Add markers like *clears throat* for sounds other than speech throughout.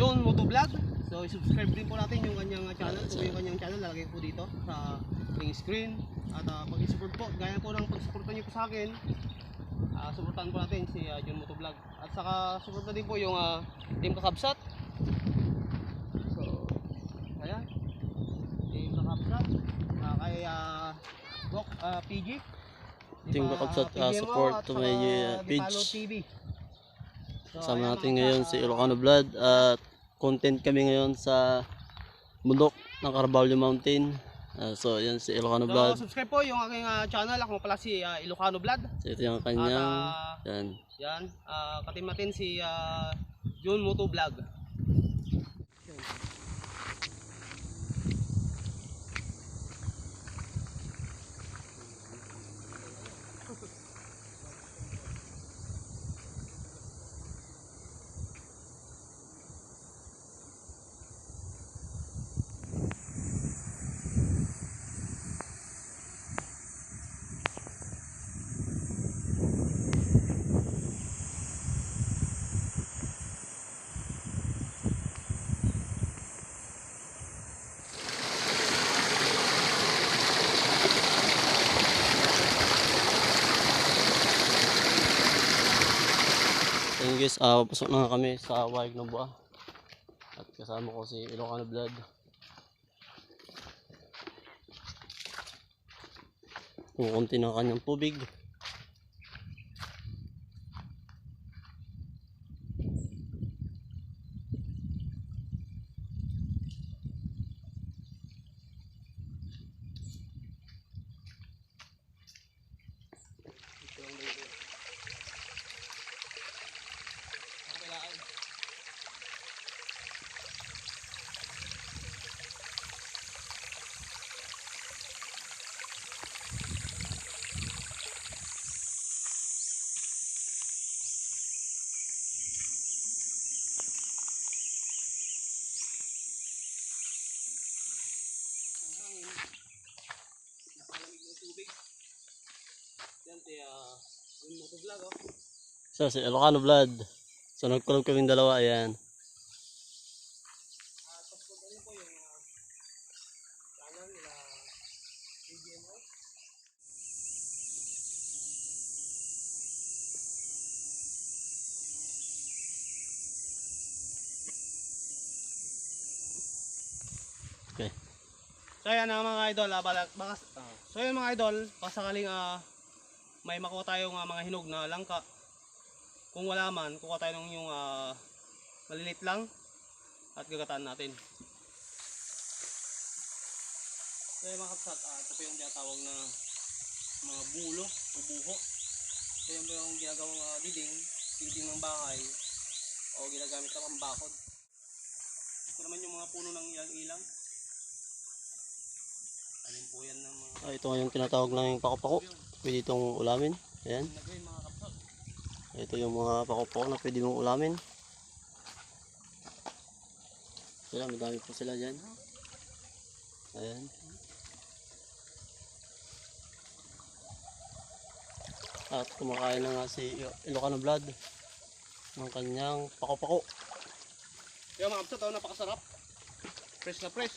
John Motovlog. So, subscribe din po natin yung kanyang channel. Kung yung kanyang channel, lalagay ko dito sa aking screen. At uh, pag-support po, gaya po ng pag-supportan niyo po sa akin, uh, supportan po natin si uh, John Motovlog. At saka, supportan din po yung uh, Team Kakabsat. So, ayan. Team Kakabsat. Uh, kay uh, Doc uh, PG. Team Kakabsat, uh, support to my uh, page. TV. So, Kasama natin ngayon si ah, Ilocano Blood at content kami ngayon sa bundok ng Carvalho Mountain. Ah, so yan si Ilocano So, Blood. subscribe po yung aking ah, channel. Ako pala si ah, Ilocano Blood. So, ito yung At kanyang ah, yan. yan, ah, katim natin si ah, Jun Moto Vlog. Guys, ah pasok na kami sa Wayag ng Buwa. At kasama ko si Ilocano Blood. Kukunti ng kanyang tubig. Nakalamig ng tubig. Yan si ah, Jun Moto Vlog. Oh. So si Ilocano Blood. So nagkulog kaming dalawa, ayan. Ah. Okay. So yan ang mga idol, ah, balak, baka, ah, so yan mga idol, baka sakaling ah, may makuha tayong ah, mga hinog na langka. Kung wala man, kuha tayo ng yung ah, malilit lang at gagataan natin. So mga kapsat, ah, ito po yung tinatawag na mga bulo o buho. So yan po yung ginagawang ah, diding, diding ng bahay o ginagamit na pambakod. Ito naman yung mga puno ng ilang-ilang. Alin po yan ng mga Ah, ito nga yung tinatawag ng pako-pako. Pwede itong ulamin. Ayan. Ito yung mga pako-pako na pwede mong ulamin. Sila, madami po sila dyan. Ayan. At kumakain na nga si Ilocano Blood ng kanyang pako-pako. Yung mga kapsat, oh, napakasarap. Fresh na fresh.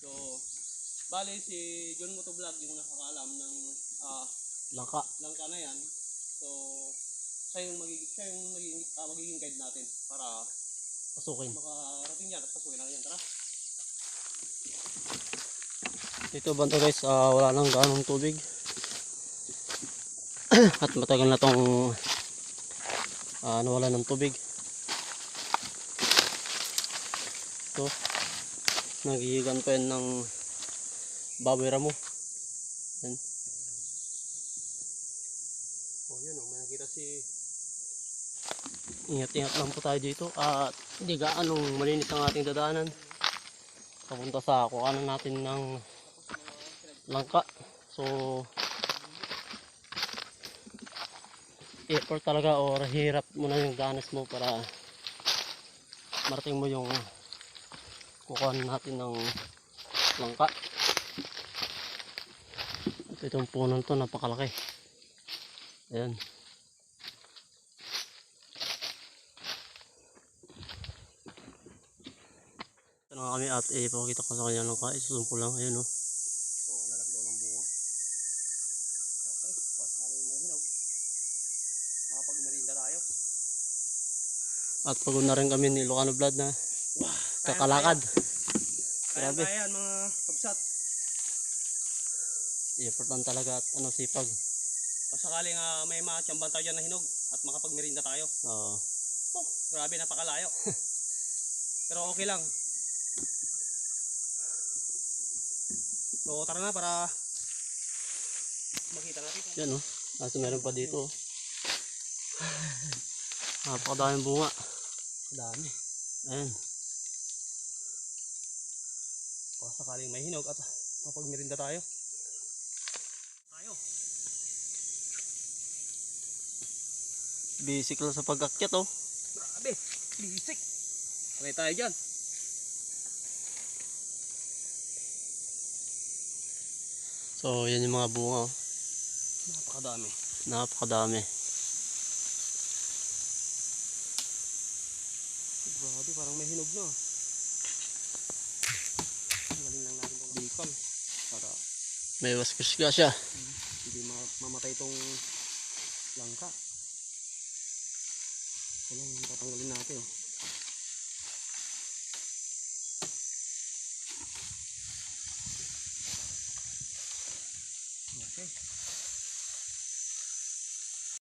So, bali si John Motovlog yung nakakaalam ng ah, Langka. langka na yan. So, siya yung magiging, siya yung magiging, ah, magiging guide natin para Pasukin. makarating yan at pasukin na yan. Tara. Dito banda guys, ah, wala nang ganong tubig. *clears throat* At matagal na tong ah, nawala ng tubig. Ito, nagigigan pa yan ng baboy ramo. Yan. Oh, yun oh, may nakita si Ingat-ingat lang po tayo dito at hindi gaanong malinis ang ating dadaanan. Papunta sa kukanan natin ng langka. So, effort talaga or hirap mo na yung ganas mo para marating mo yung kukuhan natin ng langka. Ito itong puno to, napakalaki. Ayan. Ito na kami at eh, pakita ko sa kanya lang ka. Isusumpo lang. Ayun oh. So, ang lalaki daw ng bunga. Okay, pasali yung may hinog. Makapag-merinda tayo. At pagod na rin kami ni Lucano Blood na kakalakad. Kaya Grabe. kaya yan mga kabsat. Important talaga at ano sipag. Kung sakaling ah, may matsamban tayo dyan na hinog at makapag-merinda tayo. Oo. Oh, grabe, napakalayo. *laughs* Pero okay lang. So, tara na para makita natin kung Yan oh. Kasi meron pa dito oh. *laughs* Napakadaming bunga. dami. Ayan. Baka sakaling may hinog at makapag-merinda tayo. Tayo. Basic lang sa pag-akyat oh. Grabe, bisik. Panay tayo dyan. So yan yung mga bunga oh. Napakadami. Napakadami. Grabe, parang may hinog na. Galing lang natin itong bikal para May waskis ka siya. hindi ma- mamatay itong langka. Ito